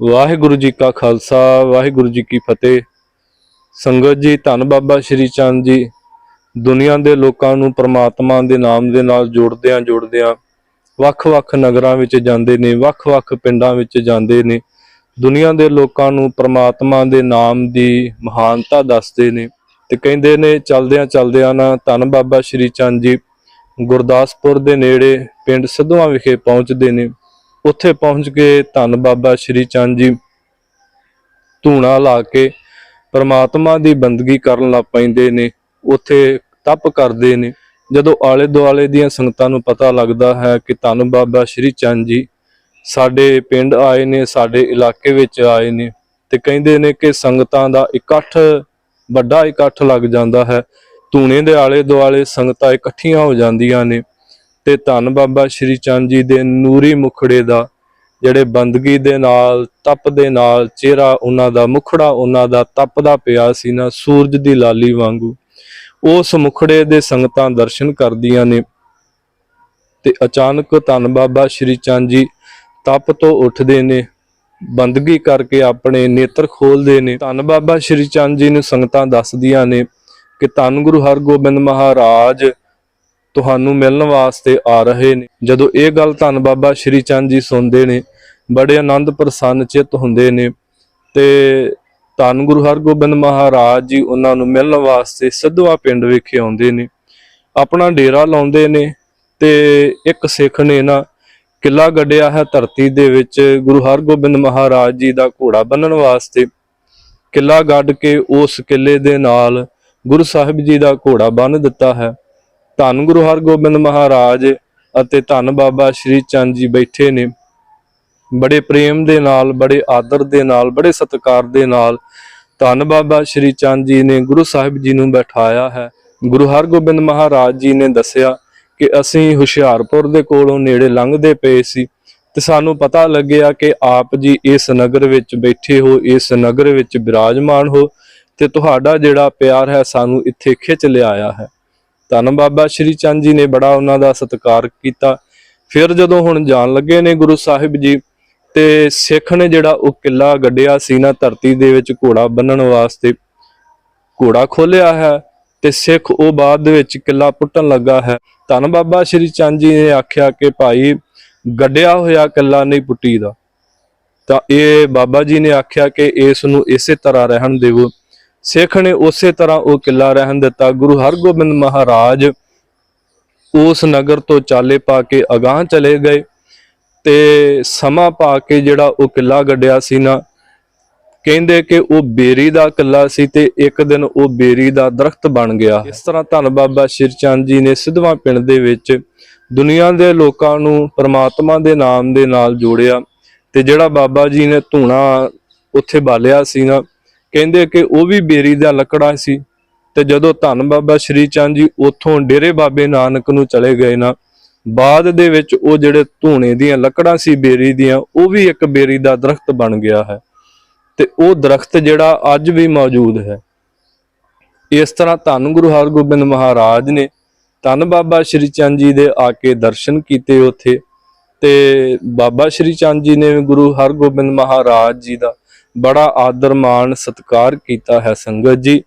ਵਾਹਿਗੁਰੂ ਜੀ ਕਾ ਖਾਲਸਾ, ਵਾਹਿਗੁਰੂ ਜੀ ਕੀ ਫਤਿਹ। ਸੰਗਤ ਜੀ, ਧੰਨ ਬਾਬਾ ਸ਼੍ਰੀ ਚੰਦ ਜੀ। ਦੁਨੀਆ ਦੇ ਲੋਕਾਂ ਨੂੰ ਪ੍ਰਮਾਤਮਾ ਦੇ ਨਾਮ ਦੇ ਨਾਲ ਜੋੜਦਿਆਂ ਜੋੜਦਿਆਂ ਵੱਖ-ਵੱਖ ਨਗਰਾਂ ਵਿੱਚ ਜਾਂਦੇ ਨੇ ਵੱਖ-ਵੱਖ ਪਿੰਡਾਂ ਵਿੱਚ ਜਾਂਦੇ ਨੇ। ਦੁਨੀਆ ਦੇ ਲੋਕਾਂ ਨੂੰ ਪ੍ਰਮਾਤਮਾ ਦੇ ਨਾਮ ਦੀ ਮਹਾਨਤਾ ਦੱਸਦੇ ਨੇ ਤੇ ਕਹਿੰਦੇ ਨੇ, ਚਲਦਿਆਂ ਚਲਦਿਆਂ ਨਾ ਧੰਨ ਬਾਬਾ ਸ਼੍ਰੀ ਚੰਦ ਜੀ ਗੁਰਦਾਸਪੁਰ ਦੇ ਨੇੜੇ ਪਿੰਡ ਸਿੱਧਵਾਂ ਵਿਖੇ ਪਹੁੰਚਦੇ ਨੇ। ਉੱਥੇ ਪਹੁੰਚ ਕੇ ਧੰਨ ਬਾਬਾ ਸ਼੍ਰੀ ਚੰਦ ਜੀ ਧੂਣਾ ਲਾ ਕੇ ਪਰਮਾਤਮਾ ਦੀ ਬੰਦਗੀ ਕਰਨ ਲੱਗ ਪੈਂਦੇ ਨੇ, ਉੱਥੇ ਤਪ ਕਰਦੇ ਨੇ। ਜਦੋਂ ਆਲੇ ਦੁਆਲੇ ਦੀਆਂ ਸੰਗਤਾਂ ਨੂੰ ਪਤਾ ਲੱਗਦਾ ਹੈ ਕਿ ਧੰਨ ਬਾਬਾ ਸ਼੍ਰੀ ਚੰਦ ਜੀ ਸਾਡੇ ਪਿੰਡ ਆਏ ਨੇ, ਸਾਡੇ ਇਲਾਕੇ ਵਿੱਚ ਆਏ ਨੇ, ਤੇ ਕਹਿੰਦੇ ਨੇ ਕਿ ਸੰਗਤਾਂ ਦਾ ਇਕੱਠ, ਵੱਡਾ ਇਕੱਠ ਲੱਗ ਜਾਂਦਾ ਹੈ। ਧੂਣੇ ਦੇ ਆਲੇ ਦੁਆਲੇ ਸੰਗਤਾਂ ਇਕੱਠੀਆਂ ਹੋ ਜਾਂਦੀਆਂ ਨੇ। ਤੇ ਧੰਨ ਬਾਬਾ ਸ਼੍ਰੀ ਚੰਦ ਜੀ ਦੇ ਨੂਰੀ ਮੁਖੜੇ ਦਾ, ਜਿਹੜੇ ਬੰਦਗੀ ਦੇ ਨਾਲ, ਤਪ ਦੇ ਨਾਲ ਚਿਹਰਾ ਉਹਨਾਂ ਦਾ, ਮੁਖੜਾ ਉਹਨਾਂ ਦਾ ਤਪਦਾ ਪਿਆ ਸੀ ਨਾ ਸੂਰਜ ਦੀ ਲਾਲੀ ਵਾਂਗੂ। ਉਸ ਮੁਖੜੇ ਦੇ ਸੰਗਤਾਂ ਦਰਸ਼ਨ ਕਰਦੀਆਂ ਨੇ ਤੇ ਅਚਾਨਕ ਧੰਨ ਬਾਬਾ ਸ਼੍ਰੀ ਚੰਦ ਜੀ ਤਪ ਤੋਂ ਉੱਠਦੇ ਨੇ, ਬੰਦਗੀ ਕਰਕੇ ਆਪਣੇ ਨੇਤਰ ਖੋਲਦੇ ਨੇ। ਧੰਨ ਬਾਬਾ ਸ਼੍ਰੀ ਚੰਦ ਜੀ ਨੂੰ ਸੰਗਤਾਂ ਦੱਸਦੀਆਂ ਨੇ ਕਿ ਧੰਨ ਗੁਰੂ ਹਰਗੋਬਿੰਦ ਮਹਾਰਾਜ ਤੁਹਾਨੂੰ ਮਿਲਣ ਵਾਸਤੇ ਆ ਰਹੇ ਨੇ। ਜਦੋਂ ਇਹ ਗੱਲ ਧੰਨ ਬਾਬਾ ਸ਼੍ਰੀ ਚੰਦ ਜੀ ਸੁਣਦੇ ਨੇ, ਬੜੇ ਆਨੰਦ ਪ੍ਰਸੰਨ ਚਿੱਤ ਹੁੰਦੇ ਨੇ ਤੇ ਧੰਨ ਗੁਰੂ ਹਰਗੋਬਿੰਦ ਮਹਾਰਾਜ ਜੀ ਉਹਨਾਂ ਨੂੰ ਮਿਲਣ ਵਾਸਤੇ ਸਿੱਧਵਾ ਪਿੰਡ ਵਿਖੇ ਆਉਂਦੇ ਨੇ। ਆਪਣਾ ਡੇਰਾ ਲਾਉਂਦੇ ਨੇ ਤੇ ਇੱਕ ਸਿੱਖ ਨੇ ਨਾ ਕਿਲਾ ਗੱਡਿਆ ਹੈ ਧਰਤੀ ਦੇ ਵਿੱਚ, ਗੁਰੂ ਹਰਗੋਬਿੰਦ ਮਹਾਰਾਜ ਜੀ ਦਾ ਘੋੜਾ ਬੰਨਣ ਵਾਸਤੇ। ਕਿਲਾ ਗੱਡ ਕੇ ਉਸ ਕਿਲੇ ਦੇ ਨਾਲ ਗੁਰੂ ਸਾਹਿਬ ਜੀ ਦਾ ਘੋੜਾ ਬੰਨ ਦਿੱਤਾ ਹੈ। ਧੰਨ ਗੁਰੂ ਹਰਗੋਬਿੰਦ ਮਹਾਰਾਜ ਅਤੇ ਧੰਨ ਬਾਬਾ ਸ਼੍ਰੀ ਚੰਦ ਜੀ ਬੈਠੇ ਨੇ। ਬੜੇ ਪ੍ਰੇਮ ਦੇ ਨਾਲ, ਬੜੇ ਆਦਰ ਦੇ ਨਾਲ, ਬੜੇ ਸਤਿਕਾਰ ਦੇ ਨਾਲ ਧੰਨ ਬਾਬਾ ਸ਼੍ਰੀ ਚੰਦ ਜੀ ਨੇ ਗੁਰੂ ਸਾਹਿਬ ਜੀ ਨੂੰ ਬਿਠਾਇਆ ਹੈ। ਗੁਰੂ ਹਰਗੋਬਿੰਦ ਮਹਾਰਾਜ ਜੀ ਨੇ ਦੱਸਿਆ ਕਿ ਅਸੀਂ ਹੁਸ਼ਿਆਰਪੁਰ ਦੇ ਕੋਲੋਂ ਨੇੜੇ ਲੰਘਦੇ ਪਏ ਸੀ ਤੇ ਸਾਨੂੰ ਪਤਾ ਲੱਗਿਆ ਕਿ ਆਪ ਜੀ ਇਸ ਨਗਰ ਵਿੱਚ ਬੈਠੇ ਹੋ, ਇਸ ਨਗਰ ਵਿੱਚ ਬਿਰਾਜਮਾਨ ਹੋ ਤੇ ਤੁਹਾਡਾ ਜਿਹੜਾ ਪਿਆਰ ਹੈ ਸਾਨੂੰ ਇੱਥੇ ਖਿੱਚ ਲਿਆਇਆ ਹੈ। ਧੰਨ ਬਾਬਾ ਸ਼੍ਰੀ ਚੰਦ ਜੀ ਨੇ ਬੜਾ ਉਹਨਾਂ ਦਾ ਸਤਿਕਾਰ ਕੀਤਾ। ਫਿਰ ਜਦੋਂ ਹੁਣ ਜਾਣ ਲੱਗੇ ਨੇ ਗੁਰੂ ਸਾਹਿਬ ਜੀ ਤੇ ਸਿੱਖ ਨੇ ਜਿਹੜਾ ਉਹ ਕਿਲਾ ਗੱਡਿਆ ਸੀ ਨਾ ਧਰਤੀ ਦੇ ਵਿੱਚ ਘੋੜਾ ਬੰਨਣ ਵਾਸਤੇ ਘੋੜਾ ਖੋਲਿਆ ਹੈ ਤੇ ਸਿੱਖ ਉਹ ਬਾਅਦ ਦੇ ਵਿੱਚ ਕਿਲਾ ਪੁੱਟਣ ਲੱਗਾ ਹੈ। ਧੰਨ ਬਾਬਾ ਸ਼੍ਰੀ ਚੰਦ ਜੀ ਨੇ ਆਖਿਆ ਕਿ ਭਾਈ ਗੱਡਿਆ ਹੋਇਆ ਕਿਲਾ ਨਹੀਂ ਪੁੱਟੀ ਦਾ ਤਾਂ ਇਹ ਬਾਬਾ ਜੀ ਨੇ ਆਖਿਆ ਕਿ ਇਸ ਨੂੰ ਇਸੇ ਤਰ੍ਹਾਂ ਰਹਿਣ ਦੇਵੋ। ਸਿੱਖ ਨੇ ਉਸੇ ਤਰ੍ਹਾਂ ਉਹ ਕਿਲਾ ਰਹਿਣ ਦਿੱਤਾ। ਗੁਰੂ ਹਰਗੋਬਿੰਦ ਮਹਾਰਾਜ ਉਸ ਨਗਰ ਤੋਂ ਚਾਲੇ ਪਾ ਕੇ ਅਗਾਹ ਚਲੇ ਗਏ ਤੇ ਸਮਾਂ ਪਾ ਕੇ ਜਿਹੜਾ ਉਹ ਕਿਲਾ ਗੱਡਿਆ ਸੀ ਨਾ, ਕਹਿੰਦੇ ਕਿ ਉਹ ਬੇਰੀ ਦਾ ਕਿਲਾ ਸੀ ਤੇ ਇੱਕ ਦਿਨ ਉਹ ਬੇਰੀ ਦਾ ਦਰਖਤ ਬਣ ਗਿਆ। ਇਸ ਤਰ੍ਹਾਂ ਧੰਨ ਬਾਬਾ ਸ਼ਿਰਚੰਦ ਜੀ ਨੇ ਸਿੱਧਵਾਂ ਪਿੰਡ ਦੇ ਵਿੱਚ ਦੁਨੀਆ ਦੇ ਲੋਕਾਂ ਨੂੰ ਪਰਮਾਤਮਾ ਦੇ ਨਾਮ ਦੇ ਨਾਲ ਜੋੜਿਆ ਤੇ ਜਿਹੜਾ ਬਾਬਾ ਜੀ ਨੇ ਧੂਣਾ ਉੱਥੇ ਬਾਲਿਆ ਸੀ ਨਾ ਕਹਿੰਦੇ ਕਿ ਉਹ ਵੀ ਬੇਰੀ ਦਾ ਲੱਕੜਾ ਸੀ ਤੇ ਜਦੋਂ ਧੰਨ ਬਾਬਾ ਸ਼੍ਰੀ ਚੰਦ ਜੀ ਉੱਥੋਂ ਡੇਰੇ ਬਾਬੇ ਨਾਨਕ ਨੂੰ ਚਲੇ ਗਏ ਨਾ, ਬਾਅਦ ਦੇ ਵਿੱਚ ਉਹ ਜਿਹੜੇ ਧੂਣੇ ਦੀਆਂ ਲੱਕੜਾਂ ਸੀ ਬੇਰੀ ਦੀਆਂ, ਉਹ ਵੀ ਇੱਕ ਬੇਰੀ ਦਾ ਦਰਖਤ ਬਣ ਗਿਆ ਹੈ। ਤੇ ਉਹ ਦਰਖਤ ਜਿਹੜਾ ਅੱਜ ਵੀ ਮੌਜੂਦ ਹੈ। ਇਸ ਤਰ੍ਹਾਂ ਧੰਨ ਗੁਰੂ ਹਰਗੋਬਿੰਦ ਮਹਾਰਾਜ ਨੇ ਧੰਨ ਬਾਬਾ ਸ਼੍ਰੀ ਚੰਦ ਜੀ ਦੇ ਆ ਕੇ ਦਰਸ਼ਨ ਕੀਤੇ ਉੱਥੇ ਤੇ ਬਾਬਾ ਸ਼੍ਰੀ ਚੰਦ ਜੀ ਨੇ ਗੁਰੂ ਹਰਗੋਬਿੰਦ ਮਹਾਰਾਜ ਜੀ ਦਾ ਬੜਾ ਆਦਰ ਮਾਣ ਸਤਿਕਾਰ ਕੀਤਾ ਹੈ ਸੰਗਤ ਜੀ।